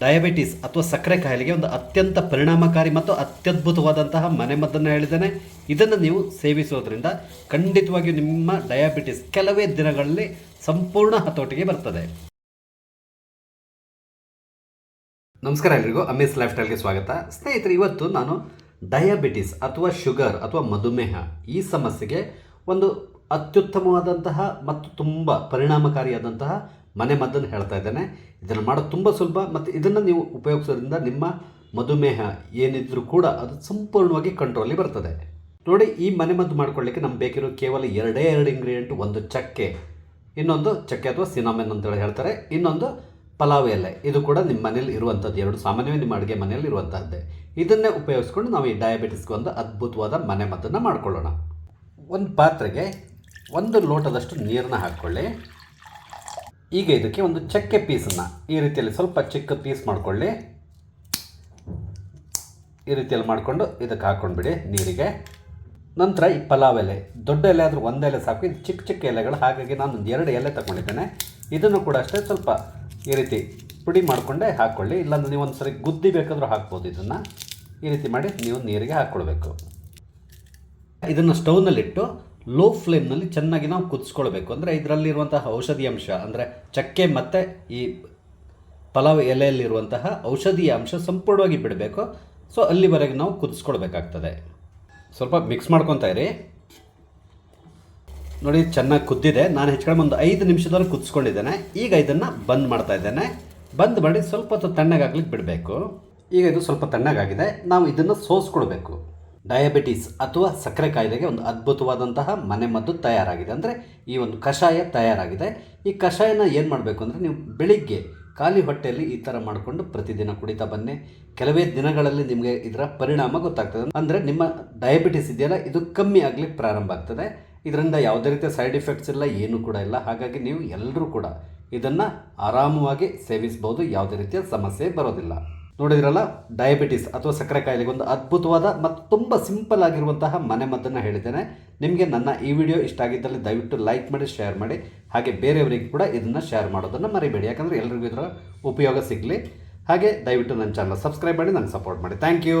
Diabetes ಅಥವಾ ಸಕ್ಕರೆ ಕಾಯಿಲೆಗೆ ಒಂದು ಅತ್ಯಂತ ಪರಿಣಾಮಕಾರಿ ಮತ್ತು ಅತ್ಯದ್ಭುತವಾದಂತಹ ಮನೆಮದ್ದನ್ನು ಹೇಳಿದ್ದೇನೆ. ಇದನ್ನು ನೀವು ಸೇವಿಸೋದ್ರಿಂದ ಖಂಡಿತವಾಗಿಯೂ ನಿಮ್ಮ ಡಯಾಬಿಟಿಸ್ ಕೆಲವೇ ದಿನಗಳಲ್ಲಿ ಸಂಪೂರ್ಣ ಹತೋಟಿಗೆ ಬರ್ತದೆ. ನಮಸ್ಕಾರ ಎಲ್ರಿಗೂ, ಅಮೇಸ್ ಲೈಫ್ ಸ್ಟೈಲ್ಗೆ ಸ್ವಾಗತ. ಸ್ನೇಹಿತರೆ, ಇವತ್ತು ನಾನು ಡಯಾಬಿಟಿಸ್ ಅಥವಾ ಶುಗರ್ ಅಥವಾ ಮಧುಮೇಹ ಈ ಸಮಸ್ಯೆಗೆ ಒಂದು ಅತ್ಯುತ್ತಮವಾದಂತಹ ಮತ್ತು ತುಂಬ ಪರಿಣಾಮಕಾರಿಯಾದಂತಹ ಮನೆಮದ್ದನ್ನು ಹೇಳ್ತಾ ಇದ್ದೇನೆ. ಇದನ್ನು ಮಾಡೋದು ತುಂಬ ಸುಲಭ ಮತ್ತು ಇದನ್ನು ನೀವು ಉಪಯೋಗಿಸೋದ್ರಿಂದ ನಿಮ್ಮ ಮಧುಮೇಹ ಏನಿದ್ರೂ ಕೂಡ ಅದು ಸಂಪೂರ್ಣವಾಗಿ ಕಂಟ್ರೋಲಿಗೆ ಬರ್ತದೆ. ನೋಡಿ, ಈ ಮನೆಮದ್ದು ಮಾಡ್ಕೊಳ್ಳಿಕ್ಕೆ ನಮ್ಗೆ ಬೇಕಿರೋ ಕೇವಲ ಎರಡೇ ಎರಡು ಇಂಗ್ರೀಡಿಯೆಂಟ್ ಒಂದು ಚಕ್ಕೆ, ಇನ್ನೊಂದು ಚಕ್ಕೆ ಅಥವಾ ಸಿನಾಮೆನ್ ಅಂತೇಳಿ ಹೇಳ್ತಾರೆ. ಇನ್ನೊಂದು ಪಲಾವ್ ಎಲೆ. ಇದು ಕೂಡ ನಿಮ್ಮ ಮನೇಲಿ ಇರುವಂಥದ್ದು, ಎರಡು ಸಾಮಾನ್ಯವಾಗಿ ನಿಮ್ಮ ಅಡುಗೆ ಮನೆಯಲ್ಲಿ ಇರುವಂಥದ್ದೇ ಇದನ್ನೇ ಉಪಯೋಗಿಸ್ಕೊಂಡು ನಾವು ಈ ಡಯಾಬಿಟಿಸ್ಗೆ ಒಂದು ಅದ್ಭುತವಾದ ಮನೆಮದ್ದನ್ನು ಮಾಡ್ಕೊಳ್ಳೋಣ. ಒಂದು ಪಾತ್ರೆಗೆ ಒಂದು ಲೋಟದಷ್ಟು ನೀರನ್ನ ಹಾಕ್ಕೊಳ್ಳಿ. ಈಗ ಇದಕ್ಕೆ ಒಂದು ಚಕ್ಕೆ ಪೀಸನ್ನು ಈ ರೀತಿಯಲ್ಲಿ ಸ್ವಲ್ಪ ಚಿಕ್ಕ ಪೀಸ್ ಮಾಡಿಕೊಳ್ಳಿ. ಈ ರೀತಿಯಲ್ಲಿ ಮಾಡಿಕೊಂಡು ಇದಕ್ಕೆ ಹಾಕ್ಕೊಂಡ್ಬಿಡಿ ನೀರಿಗೆ. ನಂತರ ಈ ಪಲಾವ್ ಎಲೆ, ದೊಡ್ಡ ಎಲೆ ಆದರೂ ಒಂದು ಎಲೆ ಸಾಕು, ಇದು ಚಿಕ್ಕ ಚಿಕ್ಕ ಎಲೆಗಳು. ಹಾಗಾಗಿ ನಾನು ಒಂದು ಎರಡು ಎಲೆ ತಗೊಂಡಿದ್ದೇನೆ. ಇದನ್ನು ಕೂಡ ಅಷ್ಟೇ ಸ್ವಲ್ಪ ಈ ರೀತಿ ಪುಡಿ ಮಾಡಿಕೊಂಡೇ ಹಾಕ್ಕೊಳ್ಳಿ ಇಲ್ಲಾಂದ್ರೆ ನೀವು ಒಂದು ಸರಿ ಗುದ್ದಿ ಬೇಕಾದರೂ ಹಾಕ್ಬೋದು ಇದನ್ನು. ಈ ರೀತಿ ಮಾಡಿ ನೀವು ನೀರಿಗೆ ಹಾಕ್ಕೊಳ್ಬೇಕು ಇದನ್ನು ಸ್ಟವ್ನಲ್ಲಿಟ್ಟು ಲೋ ಫ್ಲೇಮ್ನಲ್ಲಿ ಚೆನ್ನಾಗಿ ನಾವು ಕುದಿಸ್ಕೊಳ್ಬೇಕು. ಅಂದರೆ ಇದರಲ್ಲಿರುವಂತಹ ಔಷಧಿ ಅಂಶ, ಅಂದರೆ ಚಕ್ಕೆ ಮತ್ತು ಈ ಪಲಾವ್ ಎಲೆಯಲ್ಲಿರುವಂತಹ ಔಷಧೀಯ ಅಂಶ ಸಂಪೂರ್ಣವಾಗಿ ಬಿಡಬೇಕು. ಸೊ ಅಲ್ಲಿವರೆಗೆ ನಾವು ಕುದಿಸ್ಕೊಳ್ಬೇಕಾಗ್ತದೆ. ಸ್ವಲ್ಪ ಮಿಕ್ಸ್ ಮಾಡ್ಕೊತಾ ಇರಿ. ನೋಡಿ, ಚೆನ್ನಾಗಿ ಕುದ್ದಿದೆ. ನಾನು ಹೆಚ್ಚು ಒಂದು ಐದು ನಿಮಿಷದಲ್ಲಿ ಕುದಿಸ್ಕೊಂಡಿದ್ದೇನೆ. ಈಗ ಇದನ್ನು ಬಂದ್ ಮಾಡ್ತಾ ಇದ್ದೇನೆ. ಬಂದ್ ಮಾಡಿ ಸ್ವಲ್ಪ ಹೊತ್ತು ತಣ್ಣಗಾಗ್ಲಿಕ್ಕೆ ಬಿಡಬೇಕು. ಈಗ ಇದು ಸ್ವಲ್ಪ ತಣ್ಣಗಾಗಿದೆ. ನಾವು ಇದನ್ನು ಸೋಸ್ಕೊಳ್ಬೇಕು. ಡಯಾಬಿಟಿಸ್ ಅಥವಾ ಸಕ್ಕರೆ ಕಾಯಿಲೆಗೆ ಒಂದು ಅದ್ಭುತವಾದಂತಹ ಮನೆಮದ್ದು ತಯಾರಾಗಿದೆ. ಅಂದರೆ ಈ ಒಂದು ಕಷಾಯ ತಯಾರಾಗಿದೆ. ಈ ಕಷಾಯನ ಏನು ಮಾಡಬೇಕು ಅಂದರೆ ನೀವು ಬೆಳಿಗ್ಗೆ ಖಾಲಿ ಹೊಟ್ಟೆಯಲ್ಲಿ ಈ ಥರ ಮಾಡಿಕೊಂಡು ಪ್ರತಿದಿನ ಕುಡಿತಾ ಬನ್ನಿ. ಕೆಲವೇ ದಿನಗಳಲ್ಲಿ ನಿಮಗೆ ಇದರ ಪರಿಣಾಮ ಗೊತ್ತಾಗ್ತದೆ. ಅಂದರೆ ನಿಮ್ಮ ಡಯಾಬಿಟಿಸ್ ಇದೆಯಲ್ಲ, ಇದು ಕಮ್ಮಿ ಆಗಲಿಕ್ಕೆ ಪ್ರಾರಂಭ ಆಗ್ತದೆ. ಇದರಿಂದ ಯಾವುದೇ ರೀತಿಯ ಸೈಡ್ ಎಫೆಕ್ಟ್ಸ್ ಇಲ್ಲ, ಏನೂ ಕೂಡ ಇಲ್ಲ. ಹಾಗಾಗಿ ನೀವು ಎಲ್ಲರೂ ಕೂಡ ಇದನ್ನು ಆರಾಮವಾಗಿ ಸೇವಿಸ್ಬೋದು ಯಾವುದೇ ರೀತಿಯ ಸಮಸ್ಯೆ ಬರೋದಿಲ್ಲ. ನೋಡಿದ್ರಲ್ಲ? ಡಯಾಬಿಟಿಸ್ ಅಥವಾ ಸಕ್ಕರೆ ಕಾಯಿಲೆಗೆ ಒಂದು ಅದ್ಭುತವಾದ ಮತ್ತು ತುಂಬ ಸಿಂಪಲ್ ಆಗಿರುವಂತಹ ಮನೆಮದ್ದನ್ನು ಹೇಳಿದ್ದೇನೆ. ನಿಮಗೆ ನನ್ನ ಈ ವಿಡಿಯೋ ಇಷ್ಟ ಆಗಿದ್ದಲ್ಲಿ ದಯವಿಟ್ಟು ಲೈಕ್ ಮಾಡಿ ಶೇರ್ ಮಾಡಿ. ಹಾಗೆ ಬೇರೆಯವರಿಗೆ ಕೂಡ ಇದನ್ನು ಶೇರ್ ಮಾಡೋದನ್ನು ಮರಿಬೇಡಿ. ಯಾಕಂದರೆ ಎಲ್ರಿಗೂ ಇದರ ಉಪಯೋಗ ಸಿಗಲಿ. ಹಾಗೆ ದಯವಿಟ್ಟು ನನ್ನ ಚಾನಲ್ ಸಬ್ಸ್ಕ್ರೈಬ್ ಮಾಡಿ ನನಗೆ ಸಪೋರ್ಟ್ ಮಾಡಿ. Thank you